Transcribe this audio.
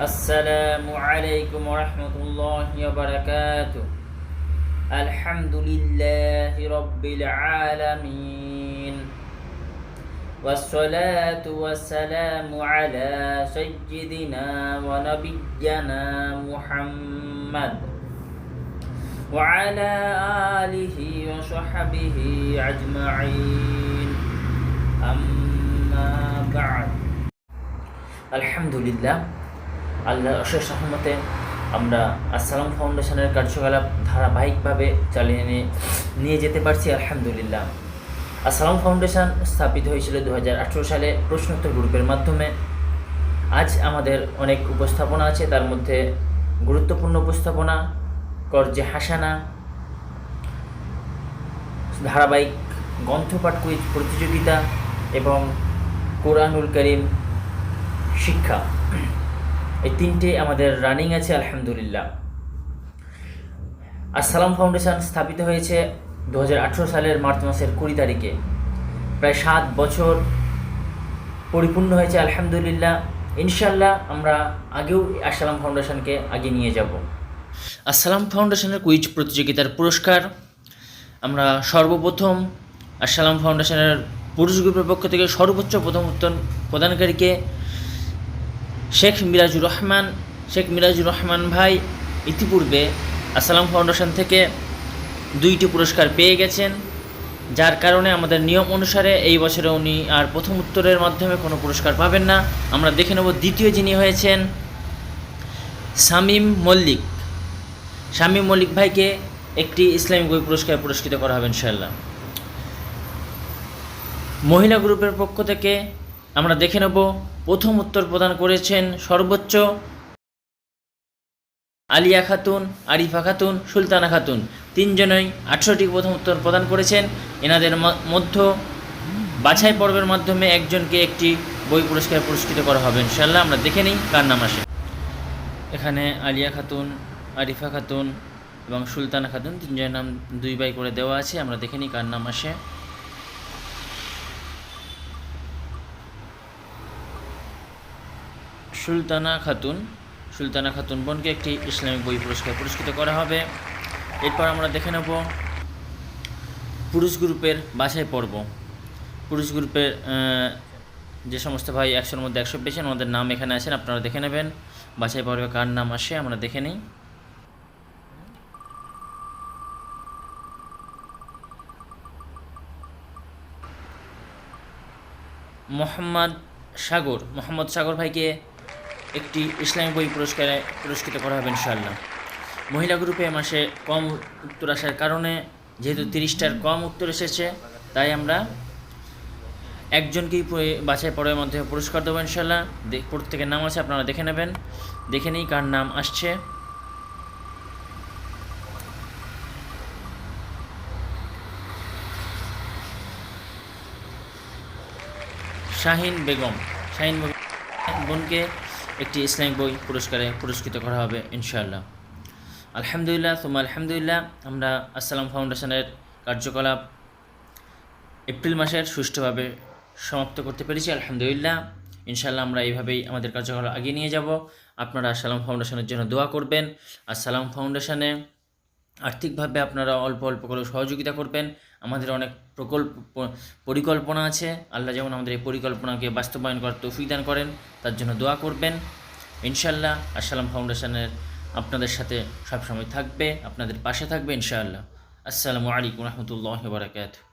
السلام عليكم ورحمة الله وبركاته. الحمد لله رب العالمين. والصلاة والسلام على سيدنا ونبينا محمد. وعلى آله وصحبه أجمعين. أما بعد. الحمد لله আল্লাহ অশেষ রহমতে আমরা আসসালাম ফাউন্ডেশনের কার্যকলাপ ধারাবাহিকভাবে চালিয়ে নিয়ে নিয়ে যেতে পারছি, আলহামদুলিল্লাহ। আসসালাম ফাউন্ডেশন স্থাপিত হয়েছিল দু হাজার আঠেরো সালে প্রশ্নোত্তর গ্রুপের মাধ্যমে। আজ আমাদের অনেক উপস্থাপনা আছে, তার মধ্যে গুরুত্বপূর্ণ উপস্থাপনা, কর্জে হাসানা, ধারাবাহিক গ্রন্থপাঠ কুইজ প্রতিযোগিতা এবং কোরআনুল করিম শিক্ষা। এই তিনটে আমাদের রানিং আছে, আলহামদুলিল্লাহ। আসসালাম ফাউন্ডেশন স্থাপিত হয়েছে দু হাজার আঠেরো সালের মার্চ মাসের কুড়ি তারিখে। প্রায় সাত বছর পরিপূর্ণ হয়েছে, আলহামদুলিল্লাহ। ইনশাল্লাহ আমরা আগেও আসসালাম ফাউন্ডেশনকে আগে নিয়ে যাব। আসসালাম ফাউন্ডেশনের কুইজ প্রতিযোগিতার পুরস্কার, আমরা সর্বপ্রথম আসসালাম ফাউন্ডেশনের পুরুষ গ্রুপের পক্ষ থেকে সর্বোচ্চ প্রথম উত্তর প্রদানকারীকে শেখ মিরাজুর রহমান, শেখ মিরাজুর রহমান ভাই ইতিপূর্বে আসসালাম ফাউন্ডেশন থেকে দুইটি পুরস্কার পেয়ে গেছেন, যার কারণে আমাদের নিয়ম অনুসারে এই বছরে উনি আর প্রথম উত্তরের মাধ্যমে কোনো পুরস্কার পাবেন না। আমরা দেখে নেব দ্বিতীয় যিনি হয়েছেন শামীম মল্লিক। শামীম মল্লিক ভাইকে একটি ইসলামিক বই পুরস্কার পুরস্কৃত করা হবে ইনশাল্লাহ মহিলা গ্রুপের পক্ষ থেকে আমরা দেখে নেব। প্রথম উত্তর প্রদান করেছেন সর্বোচ্চ আলিয়া খাতুন, আরিফা খাতুন, সুলতানা খাতুন। তিনজনই আটশোটি প্রথম উত্তর প্রদান করেছেন। এনাদের মধ্য বাছাই পর্বের মাধ্যমে একজনকে একটি বই পুরস্কার পুরস্কৃত করা হবে ইনশাল্লাহ আমরা দেখে নিই কার নাম আসে। এখানে আলিয়া খাতুন, আরিফা খাতুন এবং সুলতানা খাতুন, তিনজনের নাম দুই বাই করে দেওয়া আছে। আমরা দেখে নিই কার নাম আসে। সুলতানা খাতুন সুলতানা খাতুন বোনকে একটি ইসলামিক বই পুরস্কার পুরস্কৃত করা হবে। এরপর আমরা দেখে নেব পুরুষ গ্রুপের বাছাই পর্ব। পুরুষ গ্রুপের যে সমস্ত ভাই একশোর মধ্যে একশো পেয়েছেন আমাদের নাম এখানে আছেন, আপনারা দেখে নেবেন। বাছাই পর্বে কার নাম আসে, আমরা দেখে নিই। মোহাম্মদ সাগর মোহাম্মদ সাগর ভাইকে একটি ইসলামিক বই পুরস্কারে পুরস্কৃত করা হবে ইনশাল্লাহ মহিলা গ্রুপে মাসে কম উত্তর আসার কারণে যেহেতু তিরিশটার কম উত্তর এসেছে, তাই আমরা একজনকেই বাছাই পড়ার মধ্যে পুরস্কার দেবো ইনশাল্লাহ প্রত্যেকের নাম আছে, আপনারা দেখে নেবেন। দেখে নিই কার নাম আসছে। শাহিন বেগম। শাহিন বেগম বোনকে একটি ইসলামিক বই পুরস্কারে পুরস্কৃত করা হবে, ইনশাআল্লাহ। আলহামদুলিল্লাহ তোমা আলহামদুলিল্লাহ, আমরা আসসালাম ফাউন্ডেশনের কার্যকলাপ এপ্রিল মাসের সুষ্ঠুভাবে সমাপ্ত করতে পেরেছি, আলহামদুলিল্লাহ। ইনশাআল্লাহ আমরা এইভাবেই আমাদের কার্যকলাপ আগিয়ে নিয়ে যাব। আপনারা আসসালাম ফাউন্ডেশনের জন্য দোয়া করবেন। আসসালাম ফাউন্ডেশনে আর্থিকভাবে আপনারা অল্প অল্প করে সহযোগিতা করবেন। আমাদের অনেক প্রকল্প পরিকল্পনা আছে। আল্লাহ যেমন আমাদের এই পরিকল্পনাকে বাস্তবায়ন করার তৌফিক দান করেন, তার জন্য দোয়া করবেন। ইনশাল্লাহ আসসালাম ফাউন্ডেশনের আপনাদের সাথে সবসময় থাকবে, আপনাদের পাশে থাকবে ইনশাআল্লাহ। আসসালামু আলাইকুম রহমতুল্লাহ বারাকাতু